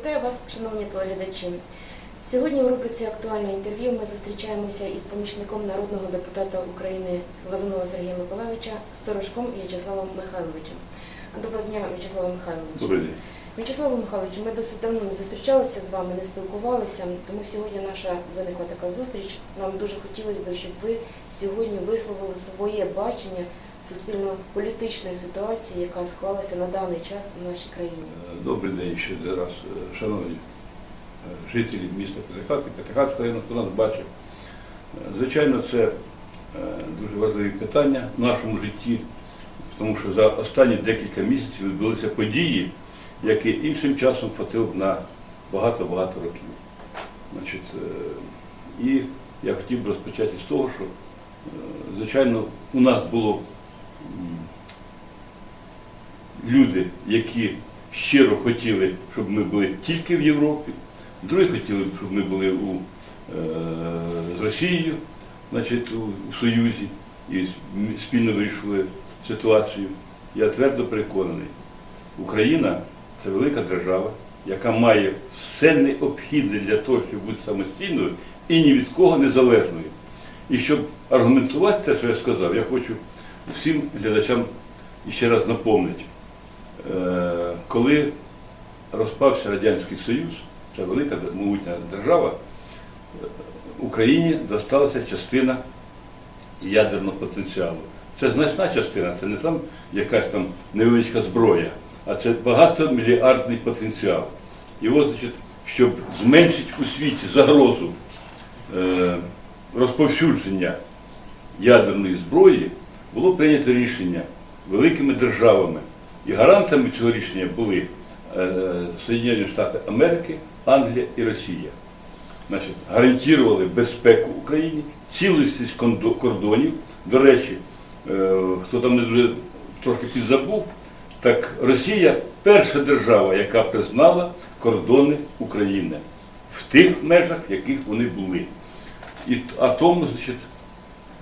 Вітаю вас, шановні телеглядачі. Сьогодні у рубриці Актуальне інтерв'ю ми зустрічаємося із помічником народного депутата України Лазунова Сергія Миколаївича Сторожком В'ячеславом Михайловичем. Доброго дня, В'ячеславе Михайловичу. Добрий день. В'ячеславе Михайловичу, ми досить давно не зустрічалися з вами, не спілкувалися, тому сьогодні наша виникла така зустріч. Нам дуже хотілося б, щоб ви сьогодні висловили своє бачення суспільно-політичної ситуації, яка склалася на даний час в нашій країні. Добрий день ще раз, е, шановні е, жителі міста Петихатки, Петихатського району, хто нас бачить. Е, Звичайно, це е, дуже важливі питання в нашому житті, тому що за останні декілька місяців відбулися події, які іншим часом хватило б на багато-багато років. Значить, е, і я хотів би розпочати з того, що, е, звичайно, у нас було люди, які щиро хотіли, щоб ми були тільки в Європі, другі хотіли, щоб ми були у, е, з Росією, значить, у, у Союзі і спільно вирішили ситуацію. Я твердо переконаний, Україна це велика держава, яка має все необхідне для того, щоб бути самостійною і ні від кого незалежною. І щоб аргументувати те, що я сказав, я хочу всім глядачам ще раз напомнити. Е, коли розпався Радянський Союз, це велика могутня держава, е, Україні досталася частина ядерного потенціалу. Це значна частина, це не там якась там невеличка зброя, а це багатомільярдний потенціал. І от, значить, щоб зменшити у світі загрозу е, розповсюдження ядерної зброї, було прийнято рішення великими державами. І гарантами цього рішення були е, Соєдинені Штати Америки, Англія і Росія. Значить, гарантували безпеку Україні, цілісність кордонів. До речі, е, хто там не дуже трошки підзабув, так Росія перша держава, яка признала кордони України в тих межах, в яких вони були. І а тому, значить,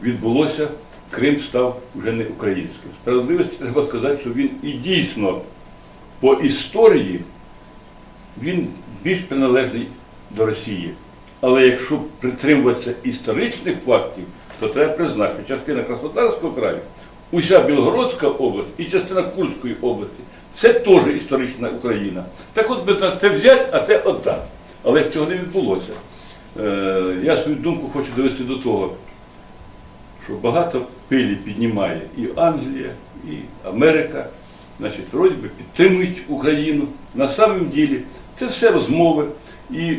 відбулося, Крим став вже не українським. Справедливості треба сказати, що він і дійсно по історії він більш приналежний до Росії. Але якщо притримуватися історичних фактів, то треба признати, що частина Краснодарського краю, уся Білгородська область і частина Курської області це теж історична Україна. Так от би нас те взяти, а те віддати. Але цього не відбулося. Е, я свою думку хочу довести до того, що багато пилі піднімає і Англія, і Америка, значить, вроді би підтримують Україну. На самом ділі це все розмови. І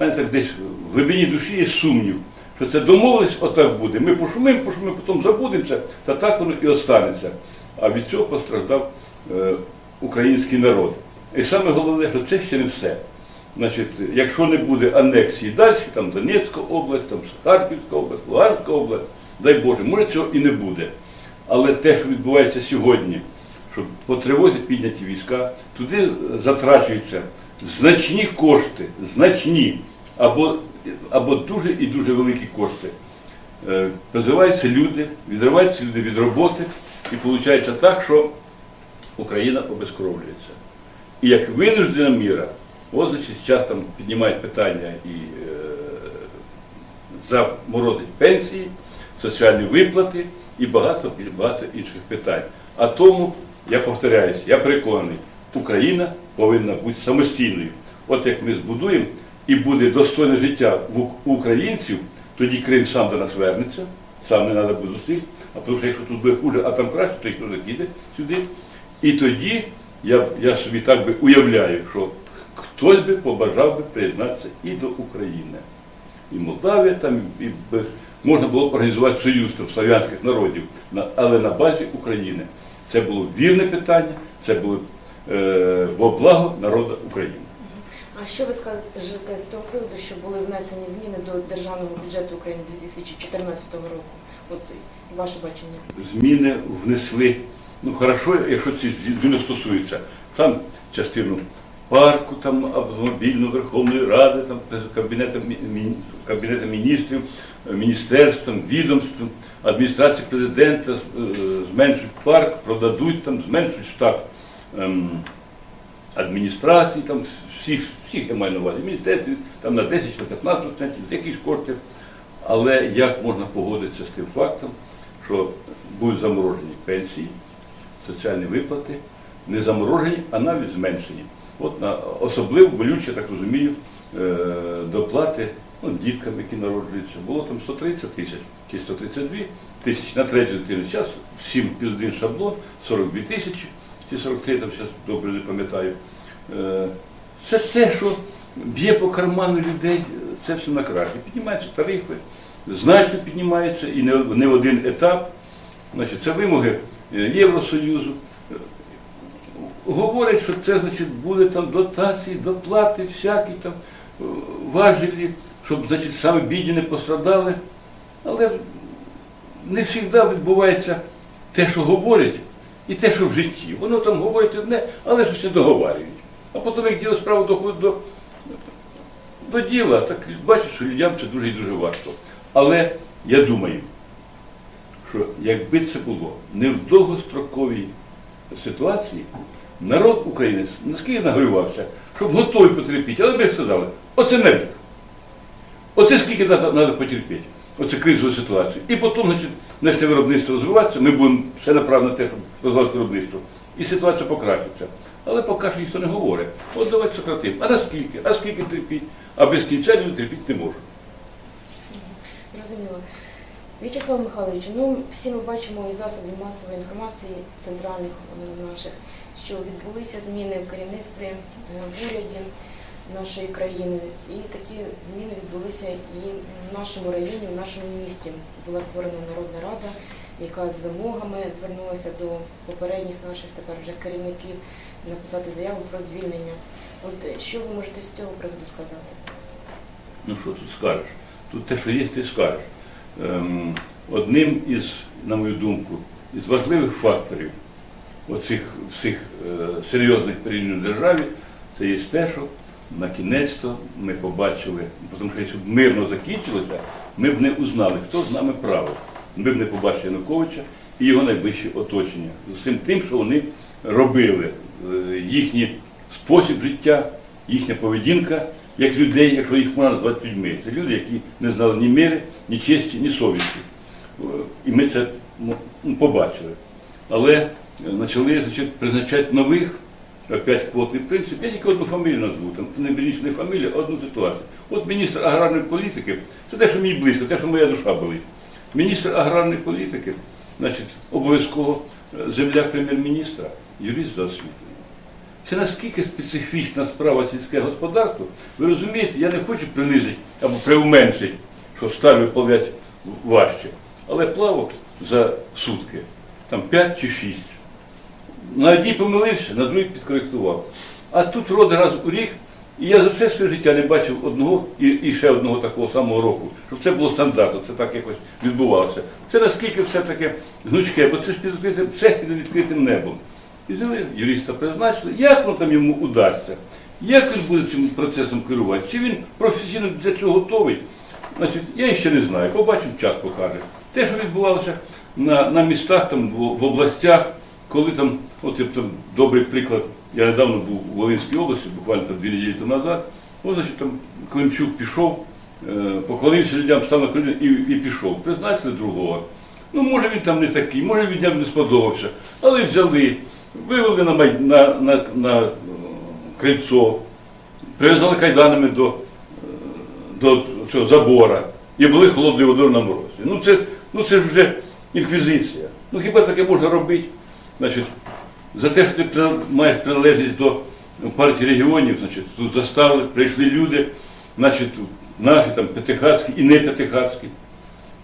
мене так десь в глибині душі є сумнів, що це домовились, отак буде. Ми пошумимо, пошумимо, потім забудемося, та так воно і останеться. А від цього постраждав е, український народ. І саме головне, що це ще не все. Значить, якщо не буде анексії далі, там Донецька область, там Харківська область, Луганська область, дай Боже, може цього і не буде. Але те, що відбувається сьогодні, що по тривозі підняті війська, туди затрачуються значні кошти, значні, або, або дуже і дуже великі кошти. Е, Позиваються люди, відриваються люди від роботи, і виходить так, що Україна обезкровлюється. І як винуждена міра, значить, зараз там піднімають питання і е, заморозить пенсії, соціальні виплати і багато, багато інших питань. А тому, я повторяюсь, я переконаний, Україна повинна бути самостійною. От як ми збудуємо і буде достойне життя у- українців, тоді Крим сам до нас вернеться, сам не треба буде зустріч, а тому що якщо тут буде хуже, а там краще, то ніхто не піде сюди. І тоді я, я собі так би уявляю, що хтось би побажав би приєднатися і до України. І Молдавія там, і без, можна було б організувати союз там, слав'янських народів, але на базі України. Це було вірне питання, це було е, во благо народу України. А що ви скажете з того приводу, що були внесені зміни до державного бюджету України 2014 року? От ваше бачення. Зміни внесли. Ну хорошо, якщо ці зміни стосуються. Там частину парку, там автомобільну Верховної Ради, там Кабінетом, Кабінетом міністрів, міністерством, відомством, адміністрації президента е, зменшують парк, продадуть там, зменшують штат ем, адміністрацій, там всіх, всіх я маю на увазі, міністерствів, там на 10 на 15 центів, якісь кошти. Але як можна погодитися з тим фактом, що будуть заморожені пенсії, соціальні виплати, не заморожені, а навіть зменшені. От на особливо болюче, так розумію, е, доплати ну, діткам, які народжуються. Було там 130 тисяч чи 132 тисячі на третю дитину. Зараз всім під один шаблон, 42 тисячі, чи 43, там зараз добре не пам'ятаю. Е, Це те, що б'є по карману людей, це все на краще. Піднімаються тарифи, значно піднімаються і не, не в один етап. Значить, це вимоги е, Євросоюзу. Говорять, що це значить буде там дотації, доплати, всякі там е, важелі, щоб значить саме бідні не пострадали. Але не завжди відбувається те, що говорять, і те, що в житті. Воно там говорять одне, але щось не договарюють. А потім, як діло справа доходить до, до діла, так бачиш, що людям це дуже і дуже важко. Але я думаю, що якби це було не в довгостроковій ситуації, народ України наскільки нагорювався, щоб готовий потерпіти. Але ми сказали, оце не. Оце скільки треба потерпіти, оце кризову ситуацію. І потім, значить, наше виробництво розвиватися, ми будемо все направити на те, щоб розвивати виробництво. І ситуація покращиться. Але поки що ніхто не говорить. От давайте сократимо. А наскільки? А скільки терпіть? А без кінця люди терпіти не можуть. Зрозуміло. В'ячеслав Михайлович, ну всі ми бачимо із засобів масової інформації центральних е, наших, що відбулися зміни в керівництві е, в уряді нашої країни. І такі зміни відбулися і в нашому районі, в нашому місті. Була створена Народна Рада, яка з вимогами звернулася до попередніх наших тепер вже керівників написати заяву про звільнення. От е, що ви можете з цього приводу сказати? Ну що тут скажеш? Тут те, що є, ти скажеш. Ем, одним із, на мою думку, із важливих факторів оцих всіх е, серйозних перемін в державі, це є те, що на кінець-то ми побачили, тому що якщо б мирно закінчилося, ми б не узнали, хто з нами правий. Ми б не побачили Януковича і його найближче оточення. З усім тим, що вони робили, Е, їхній спосіб життя, їхня поведінка як людей, якщо їх можна назвати людьми. Це люди, які не знали ні міри, ні честі, ні совісті. Е, І ми це ну, побачили. Але е, почали значить, призначати нових, опять квотний принцип. Я тільки одну фамілію назву, там не не фамілія, а одну ситуацію. От міністр аграрної політики, це те, що мені близько, те, що моя душа болить. Міністр аграрної політики, значить, обов'язково е, земля прем'єр-міністра, юрист за освітою. Це наскільки специфічна справа сільське господарство, ви розумієте, я не хочу принизити або приуменшити, що сталь виплавлять важче. Але плавок за сутки, там 5 чи 6. На одній помилився, на другій підкоректував. А тут роди раз у рік, і я за все своє життя не бачив одного і, і ще одного такого самого року, щоб це було стандартно, це так якось відбувалося. Це наскільки все таке гнучке, бо це ж під відкритим, це під відкритим небом. І взяли юриста призначили, як воно там йому удасться, як він буде цим процесом керувати, чи він професійно для цього готовий. Значить, я ще не знаю, побачимо, час покаже. Те, що відбувалося на, на містах, там, в, областях, коли там, от там добрий приклад, я недавно був у Волинській області, буквально там дві неділі тому назад, от, значить, там Климчук пішов, е, поклонився людям, став на коліна і, і пішов. Призначили другого. Ну, може він там не такий, може він не сподобався, але взяли, вивели на, на, на, на е, крильцо, прив'язали кайданами до, е, до цього забора і були холодною водою на морозі. Ну це, ну це ж вже інквізиція. Ну хіба таке можна робити? Значить, за те, що ти маєш приналежність до партії регіонів, значить, тут заставили, прийшли люди, значить, наші там п'ятихатські і не п'ятихатські,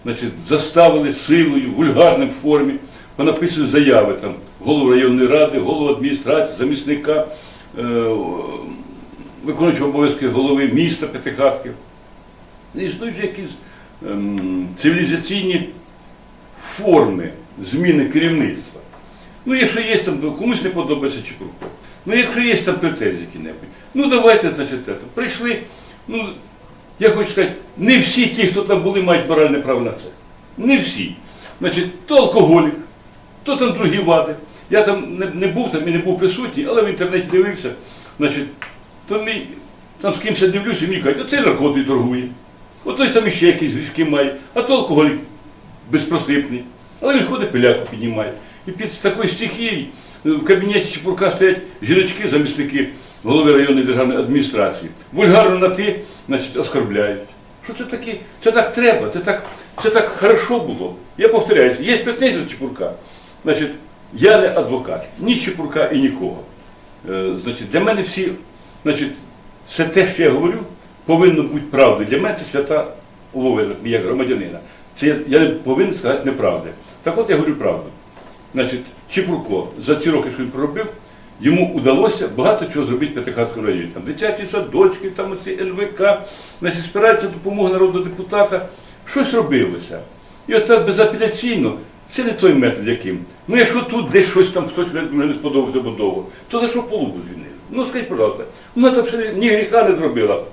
значить, заставили силою, в вульгарній формі, понаписують заяви там голову районної ради, голову адміністрації, замісника, е, виконуючого обов'язки голови міста П'ятихатків. Не існують якісь ем, цивілізаційні форми зміни керівництва. Ну, якщо є там, ну, комусь не подобається чи Чепурко. Ну, якщо є там претензії які-небудь, ну давайте, значить, це. прийшли. Ну, я хочу сказати, не всі ті, хто там були, мають моральне право на це. Не всі. Значить, то алкоголік, то там другі вади. Я там не, не був там і не був присутній, але в інтернеті дивився. Значить, то ми там з кимось дивлюся, мені кажуть, оцей наркотою торгує. Отой там іще якісь грішки має, а то алкоголь безпросипний. Але він ходить пиляку піднімає. І під такою стихією е, в кабінеті Чепурка стоять жіночки, замісники голови районної державної адміністрації. Вульгарно на ти, значить, оскорбляють. Що це таке? Це так треба, це так, це так хорошо було. Я повторяюсь, є до Чепурка. Значить, я не адвокат, ні Чепурка і нікого. Е, значить, для мене всі, значить, все те, що я говорю, повинно бути правдою. Для мене це свята обов'язок, як громадянина. Це я, я не повинен сказати неправди. Так от я говорю правду. Значить, Чепурко за ці роки, що він проробив, йому вдалося багато чого зробити в П'ятихатському районі. Там дитячі садочки, там оці ЛВК, значить, спирається допомога народного депутата. Щось робилося. І от так безапеляційно, це не той метод, яким. Ну якщо тут десь щось там хтось вже не сподобався будову, то за що полубу звільнили? Ну скажіть, будь ласка, вона там ще ні гріха не зробила,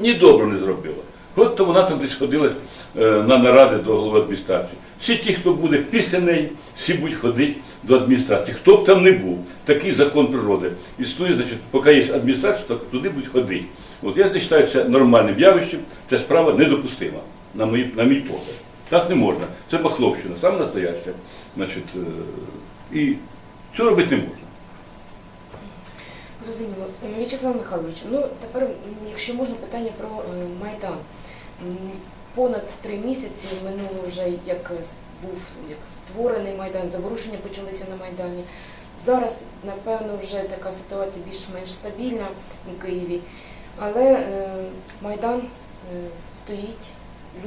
ні добро не зробила. От то вона там десь ходила е, на наради до голови адміністрації. Всі ті, хто буде після неї, всі будуть ходити до адміністрації. Хто б там не був, такий закон природи. Існує, значить, поки є адміністрація, то туди будуть ходити. От я вважаю це нормальним явищем, ця справа недопустима, на мій, на мій погляд. Так не можна. Це бахловщина, саме настояща. Значить, е, і цього робити не можна. Зрозуміло. М, В'ячеслав Михайлович, ну тепер, якщо можна, питання про е, Майдан. Понад три місяці минуло вже, як був як створений Майдан, заворушення почалися на Майдані. Зараз, напевно, вже така ситуація більш-менш стабільна у Києві. Але е, Майдан е, стоїть,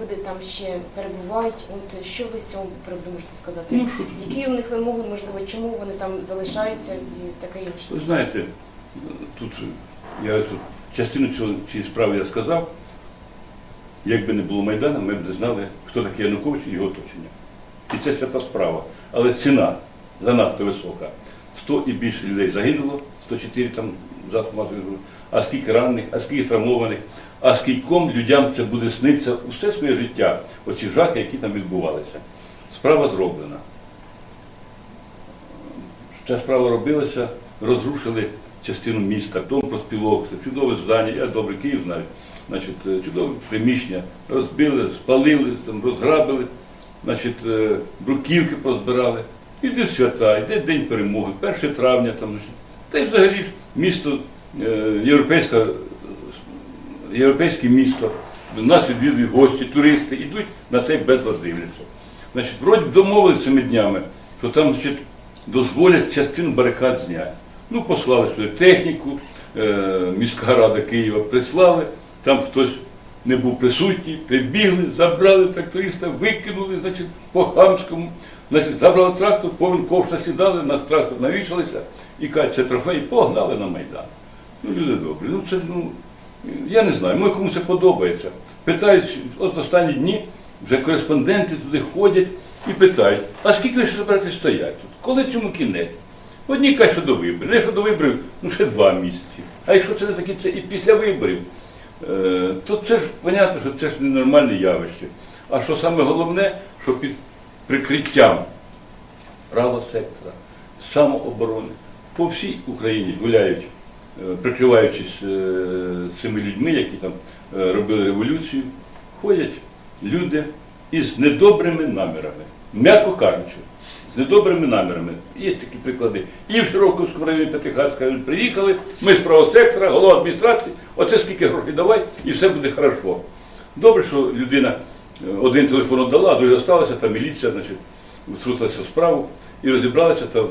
люди там ще перебувають. От що ви з цього приводу можете сказати? Ну, що? Які у них вимоги, можливо, чому вони там залишаються і таке інше? Ви знаєте, тут я тут частину цього, цієї справи я сказав. Якби не було Майдану, ми б не знали, хто такий Янукович і його оточення. І це свята справа. Але ціна занадто висока. 100 і більше людей загинуло, 104 там інформації. а скільки ранених, а скільки травмованих, а скільком людям це буде сниться усе своє життя, оці жахи, які там відбувалися. Справа зроблена. Ця справа робилася, розрушили частину міста, дом проспілок, це чудове здання, я добре Київ знаю. Значить, е, чудове приміщення, розбили, спалили, там, розграбили, значить, е, бруківки позбирали. Іде свята, йде День перемоги, 1 травня, там, значить. Та й взагалі місто, е, європейська, європейське місто, нас відвідують гості, туристи, йдуть на цей безлад дивляться. Значить, вроді домовилися цими днями, що там значить, дозволять частину барикад зняти. Ну, послали сюди техніку, е, міська рада Києва прислали, там хтось не був присутній, прибігли, забрали тракториста, викинули, значить, по хамському, значить, забрали трактор, повен ковш сідали, на трактор навішалися і кажуть, це трофей, погнали на Майдан. Ну, люди добрі, ну це, ну, я не знаю, може комусь це подобається. Питають, от останні дні вже кореспонденти туди ходять і питають, а скільки ще збираєтесь стояти тут? Коли цьому кінець? Одні кажуть, що до виборів. Якщо до виборів, ну ще два місяці. А якщо це не такі, це і після виборів, то це ж понятно, що це ж ненормальне явище. А що саме головне, що під прикриттям правого сектора, самооборони по всій Україні гуляють, е, прикриваючись е, цими людьми, які там е, робили революцію, ходять люди із недобрими намірами, м'яко кажучи, з недобрими намірами. Є такі приклади. І в Широковському районі П'ятихатська приїхали, ми з правого сектора, голова адміністрації, оце скільки грошей давай, і все буде хорошо. Добре, що людина е, один телефон дала, а залишилася, та міліція, значить, втрутилася в справу і розібралися, та е,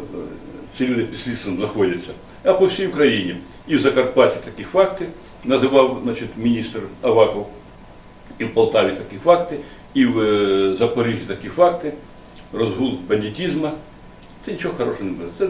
ці люди під слідством знаходяться. А по всій Україні. І в Закарпатті такі факти називав значить, міністр Аваков, і в Полтаві такі факти, і в е, Запоріжжі такі факти, розгул бандитізму. Це нічого хорошого не буде. Це,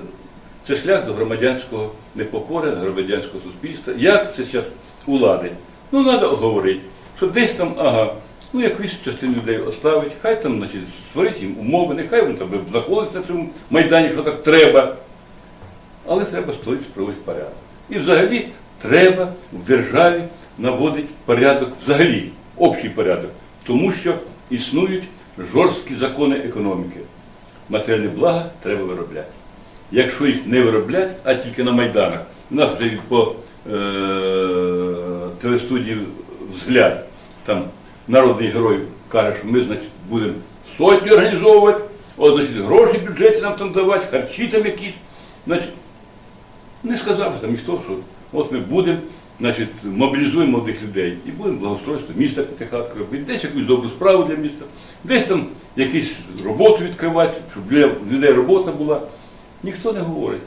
це шлях до громадянського непокори, громадянського суспільства. Як це зараз у влади? Ну, треба говорити, що десь там, ага, ну якусь частину людей оставить, хай там, значить, створить їм умови, нехай вони там знаходяться на цьому майдані, що так треба. Але треба столиці проводити порядок. І взагалі треба в державі наводити порядок, взагалі, общий порядок, тому що існують жорсткі закони економіки. Матеріальні блага треба виробляти. якщо їх не вироблять, а тільки на Майданах. У нас вже по е, телестудії взгляд, там народний герой каже, що ми, значить, будемо сотні організовувати, от, значить, гроші в бюджеті нам там давати, харчі там якісь. Значить, не сказав там ніхто, що от ми будемо, значить, мобілізуємо молодих людей і будемо благоустройство міста потихати робити, десь якусь добру справу для міста, десь там якусь роботу відкривати, щоб для людей робота була. Ніхто не говорить,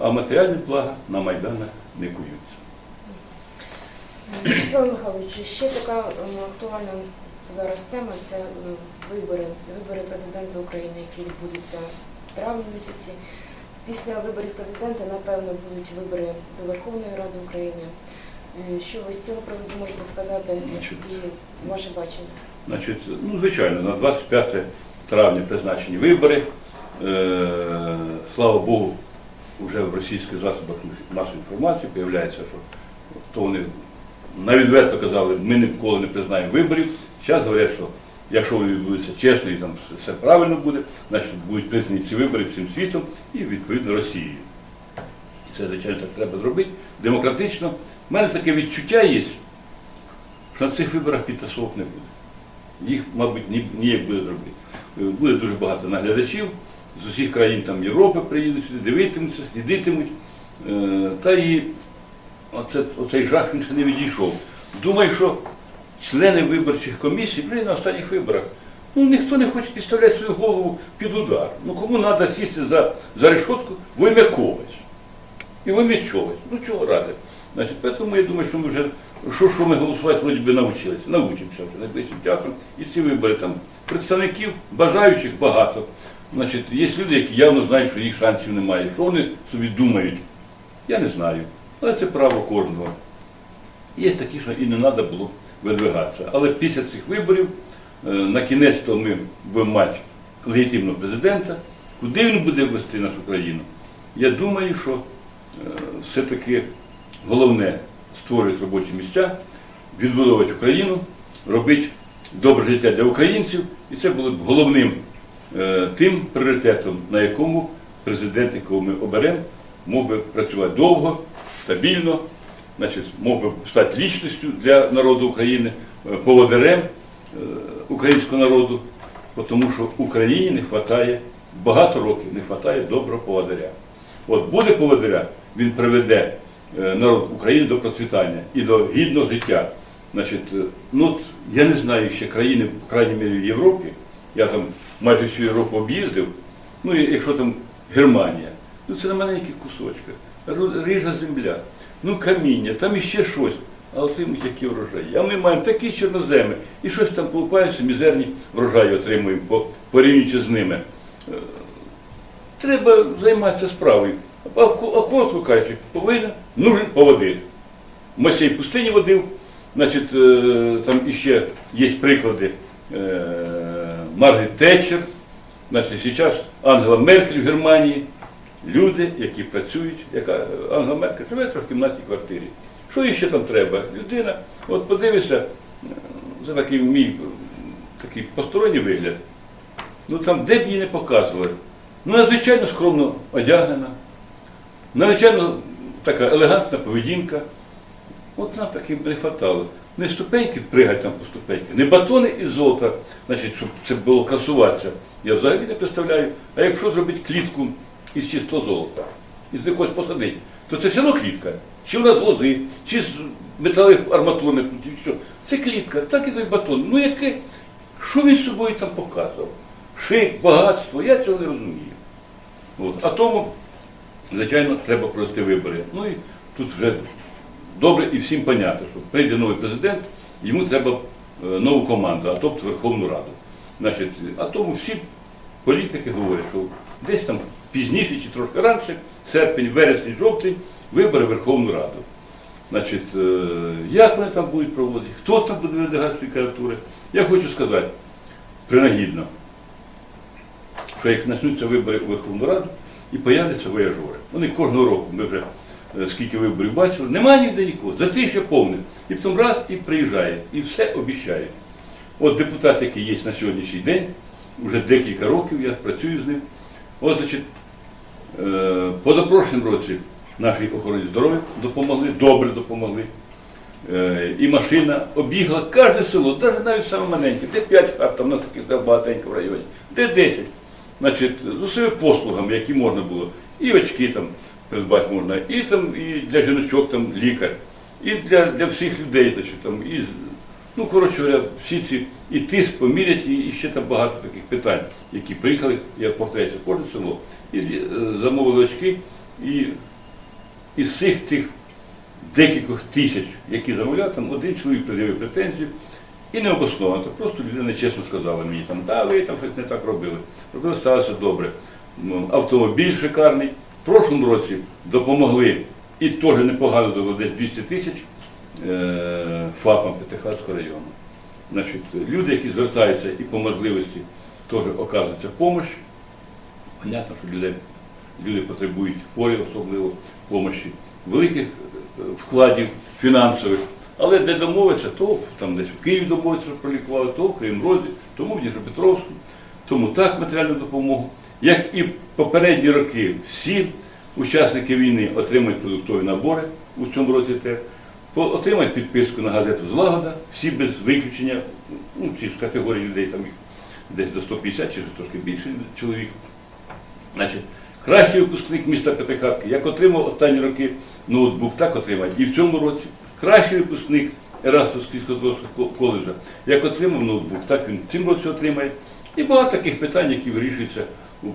а матеріальні блага на Майданах не куються. Вячеслав Михайлович, ще така актуальна зараз тема це вибори, вибори президента України, які відбудуться в травні місяці. Після виборів президента, напевно, будуть вибори до Верховної Ради України. Е, Що ви з цього приводу можете сказати Значить, і ваше бачення? Значить, ну, звичайно, на 25 травня призначені вибори. Е, слава Богу, вже в російських засобах масової інформації з'являється, що то вони навідверто казали, ми ніколи не признаємо виборів. Зараз говорять, що якщо вони відбудуться чесно і там все правильно буде, значить будуть признані ці вибори всім світом і відповідно Росією. І це, звичайно, так треба зробити демократично. У мене таке відчуття є, що на цих виборах підтасовок не буде. Їх, мабуть, ніяк буде зробити. Е, Буде дуже багато наглядачів з усіх країн там Європи приїдуть сюди, дивитимуться, слідитимуть. Е, Та і оце, оцей жах він ще не відійшов. Думаю, що члени виборчих комісій при на останніх виборах. Ну ніхто не хоче підставляти свою голову під удар. Ну кому треба сісти за, за решетку в когось. І в чогось. Ну чого ради? Значить, тому я думаю, що ми вже що, що ми голосувати вроді би навчилися. Навчимося вже найближчим часом. І ці вибори там представників, бажаючих багато. Значить, є люди, які явно знають, що їх шансів немає. Що вони собі думають? Я не знаю. Але це право кожного. Є такі, що і не треба було видвигатися. Але після цих виборів е, на кінець то ми будемо мати легітимного президента. Куди він буде вести нашу країну? Я думаю, що е, все-таки головне створювати робочі місця, відбудовувати Україну, робити добре життя для українців. І це було б головним е, тим пріоритетом, на якому президент, якого ми оберемо, мог би працювати довго, стабільно, значить, мог би стати лічністю для народу України, е, поводирем е, українського народу, тому що Україні не вистачає, багато років не вистачає доброго поводиря. От буде поводиря, він приведе народ України до процвітання і до гідного життя. Значить, е, ну, я не знаю ще країни, по крайній мірі в Європі, я там майже всю Європу об'їздив, ну якщо там Германія, ну це на маленьких кусочках, ру- ріжа земля, ну каміння, там іще щось. А отримують які врожаї. А ми маємо такі чорноземи, і щось там колупаємося, мізерні врожаї отримуємо, по- порівнюючи з ними. Е, Треба займатися справою. А ко- а коротко кажучи, повинен, нужен поводир. Мойсей в пустині водив, значить, е, там іще є приклади е, Маргарет Тетчер, значить, зараз Ангела Меркель в Германії, люди, які працюють, яка Ангела Меркель живе в кімнатній квартирі. Що ще там треба? Людина, от подивися, це такий мій такий посторонній вигляд. Ну там де б її не показували. Ну, надзвичайно скромно одягнена, надзвичайно така елегантна поведінка. От нам таким не хватало. Не ступеньки пригати там по ступеньки, не батони із золота, значить, щоб це було красуватися. Я взагалі не представляю. А якщо зробити клітку із чистого золота, із якогось посадити, то це все одно клітка. Чи вона з лози, чи з металевих арматурних, що. Це клітка, так і той батон. Ну яке, що він з собою там показував? Шик, багатство, я цього не розумію. От. А тому, звичайно, треба провести вибори. Ну і тут вже добре і всім понятно, що прийде новий президент, йому треба е, нову команду, а тобто Верховну Раду. Значить, а тому всі політики говорять, що десь там пізніше чи трошки раніше, серпень, вересень, жовтень, вибори Верховну Раду. Значить, е, як вони там будуть проводити, хто там буде видавати свої кандидатури. Я хочу сказати принагідно, що як почнуться вибори у Верховну Раду і появляться вояжори. Вони кожного року, ми вже е, скільки виборів бачили, немає ніде нікого. За три ще повне. І потім раз і приїжджає, і все обіцяє. От депутат, який є на сьогоднішній день, вже декілька років я працюю з ним. От, значить, Е, Позапрошлім році нашій охороні здоров'я допомогли, добре допомогли. Е, І машина обігла кожне село, навіть навіть саме маленьке, де 5 хат, там у нас таких багатенько в районі, де 10. Значить, з усіма послугами, які можна було. І очки там придбати можна, і там і для жіночок там лікар, і для, для всіх людей, значить, там, і, ну, коротше говоря, всі ці і тиск помірять, і, і ще там багато таких питань, які приїхали, я повторяюся, в кожне село, і е, замовили очки, і із всіх тих декількох тисяч, які замовляли, там один чоловік пред'явив претензію і не обосновано. Просто людина чесно сказала мені, там, да, ви там щось не так робили. Робили, сталося добре. Автомобіль шикарний. В прошлому році допомогли і теж непогано дало десь 200 тисяч е, ФАПам П'ятихатського району. Значить, люди, які звертаються і по можливості теж оказується допомога. Понятно, що люди, люди потребують хворі особливо помощі, великих е, вкладів фінансових. Але де домовиться, то там десь в Києві домовиться, пролікували, то в Кримрозі, тому в Дніпропетровську, тому так матеріальну допомогу. Як і попередні роки, всі учасники війни отримують продуктові набори у цьому році теж, отримають підписку на газету Злагода, всі без виключення, ну, ці ж категорії людей, там їх десь до 150 чи трошки більше чоловік. Значить, кращий випускник міста П'ятихатки, як отримав останні роки ноутбук, так отримає і в цьому році. Кращий випускник Ерастовського коледжа, як отримав ноутбук, так він цьому році отримає. І багато таких питань, які вирішуються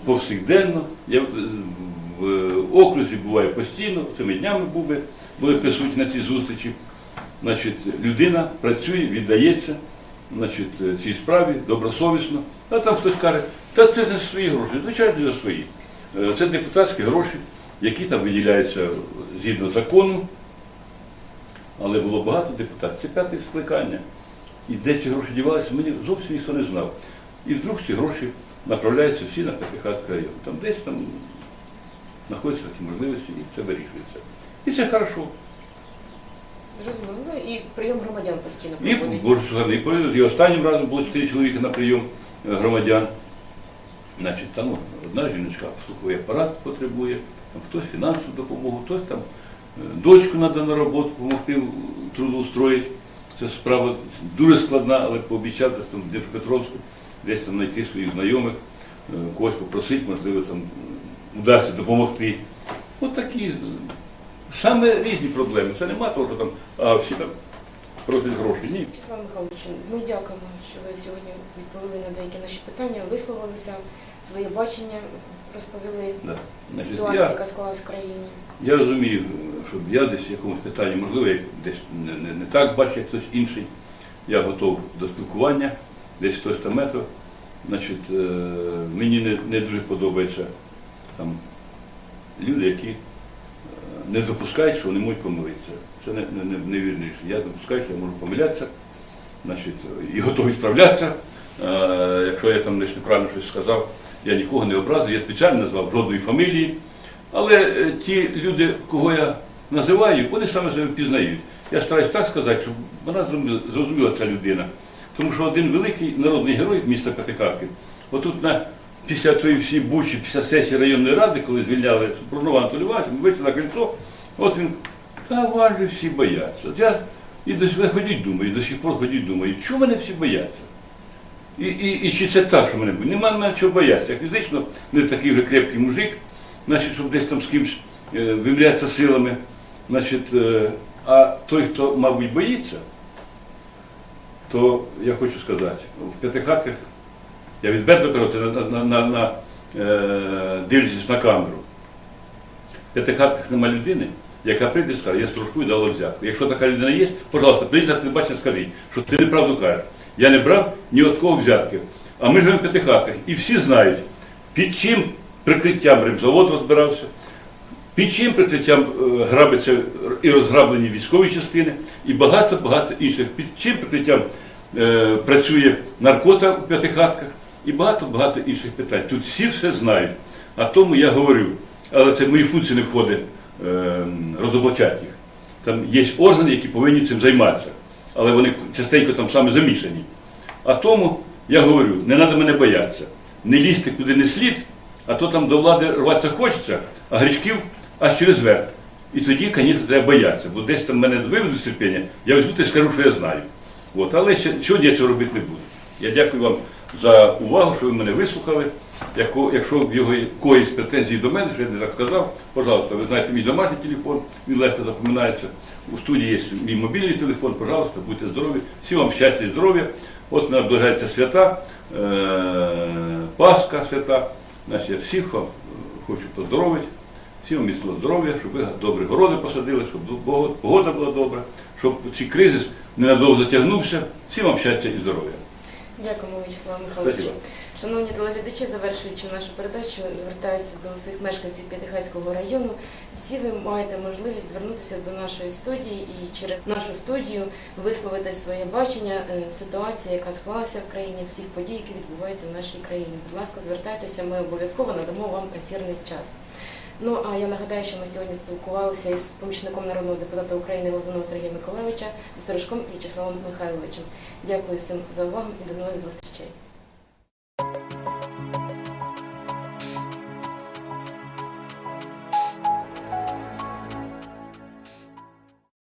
повсякденно. Я в- в окрузі буваю постійно, цими днями був були присутні на цій зустрічі. Значить, людина працює, віддається значить, е, цій справі добросовісно. А там хтось каже, та це за свої гроші. Звичайно, за свої. Е, Це депутатські гроші, які там виділяються згідно закону. Але було багато депутатів. Це п'яте скликання. І де ці гроші дівалися, мені зовсім ніхто не знав. І вдруг ці гроші направляються всі на П'ятихатський район. Там десь там знаходяться такі можливості, і це вирішується. І це хорошо. Зрозуміло. Ну і прийом громадян постійно І проводить. Боже і останнім разом було 4 чоловіка на прийом е, громадян. Значить, там одна жіночка слуховий апарат потребує, там хтось фінансову допомогу, хтось там дочку треба на роботу допомогти трудоустроїти. Це справа дуже складна, але пообіцяв десь там в Дніпропетровську, десь там знайти своїх знайомих, е, когось попросити, можливо, там е, вдасться допомогти. От такі е, саме різні проблеми. Це нема того, що там, а всі там просять гроші. Ні. Вячеслав Михайлович, ми дякуємо, що ви сьогодні відповіли на деякі наші питання, висловилися, своє бачення розповіли Да. Я, яка склалась в країні. я розумію, що я десь в якомусь питанні, можливо, я десь не, не, не так бачу, як хтось інший. Я готов до спілкування, десь хтось там мето. Значить, е, мені не, не дуже подобається там люди, які е, не допускають, що вони можуть помилитися. Це не, не, не, не вірніше. Я допускаю, що я можу помилятися, значить, і готовий справлятися. Е, якщо я там десь неправильно щось сказав, я нікого не образив, я спеціально назвав жодної фамілії. Але ті люди, кого я називаю, вони саме себе впізнають. Я стараюсь так сказати, щоб вона зрозуміла, ця людина. Тому що один великий народний герой міста П'ятихатки, отут на після тої всі бучі, після сесії районної ради, коли звільняли Супрунова Анатолія Івановича, ми вийшли на кольцо, от він, та вас же всі бояться. От я і до себе ходіть думаю, і до сих пор ходіть думаю, чого мене всі бояться? І, і, і чи це так, що мене боять? Нема мене чого боятися. Фізично не такий вже крепкий мужик, значить, щоб десь там з кимось е, вимрятися силами. Значить, е, а той, хто, мабуть, боїться, то я хочу сказати, в п'ятихатках, я відверто кажу, це на, на, на, е, дивлячись на камеру. В п'ятихатках нема людини, яка прийде і скаже, я стружку і дала взятку. Якщо така людина є, пожалуйста, прийдіть на телебачення, скажіть, що ти неправду кажеш. Я не брав ні від кого взятки. А ми живемо в п'ятихатках. І всі знають, під чим прикриттям ремзавод розбирався, під чим прикриттям е, грабиться і розграблені військові частини, і багато-багато інших. Під чим прикриттям е, працює наркота у п'ятихатках і багато-багато інших питань. Тут всі все знають. А тому я говорю, але це в мої функції не входить е, розоблачати їх. Там є органи, які повинні цим займатися, але вони частенько там саме замішані. А тому я говорю, не треба мене боятися. Не лізьте куди не слід, А то там до влади рватися хочеться, а гречків аж через верх. І тоді, звісно, треба боятися, бо десь там мене виведуть терпіння, я візьму і скажу, що я знаю. От. Але сьогодні я цього робити не буду. Я дякую вам за увагу, що ви мене вислухали. Якщо в його якоїсь претензії до мене, що я не так сказав, пожалуйста, ви знаєте мій домашній телефон, він легко запоминається. У студії є мій мобільний телефон, пожалуйста, будьте здорові. Всім вам щастя і здоров'я. От наближаються свята, е, Пасха свята. Значить, я всіх вам е, хочу поздоровити. Всім міцного здоров'я, щоб ви добре городи посадили, щоб погода була добра, щоб цей кризис ненадовго затягнувся. Всім вам щастя і здоров'я. Дякуємо, В'ячеслав Михайлович. Спасибо. Шановні телеглядачі, завершуючи нашу передачу, звертаюся до всіх мешканців П'ятихайського району. Всі ви маєте можливість звернутися до нашої студії і через нашу студію висловити своє бачення е, ситуації, яка склалася в країні, всіх подій, які відбуваються в нашій країні. Будь ласка, звертайтеся, ми обов'язково надамо вам ефірний час. Ну а я нагадаю, що ми сьогодні спілкувалися із помічником народного депутата України Лозунова Сергія Миколаївича і Сторожком В'ячеславом Михайловичем. Дякую всім за увагу і до нових зустрічей.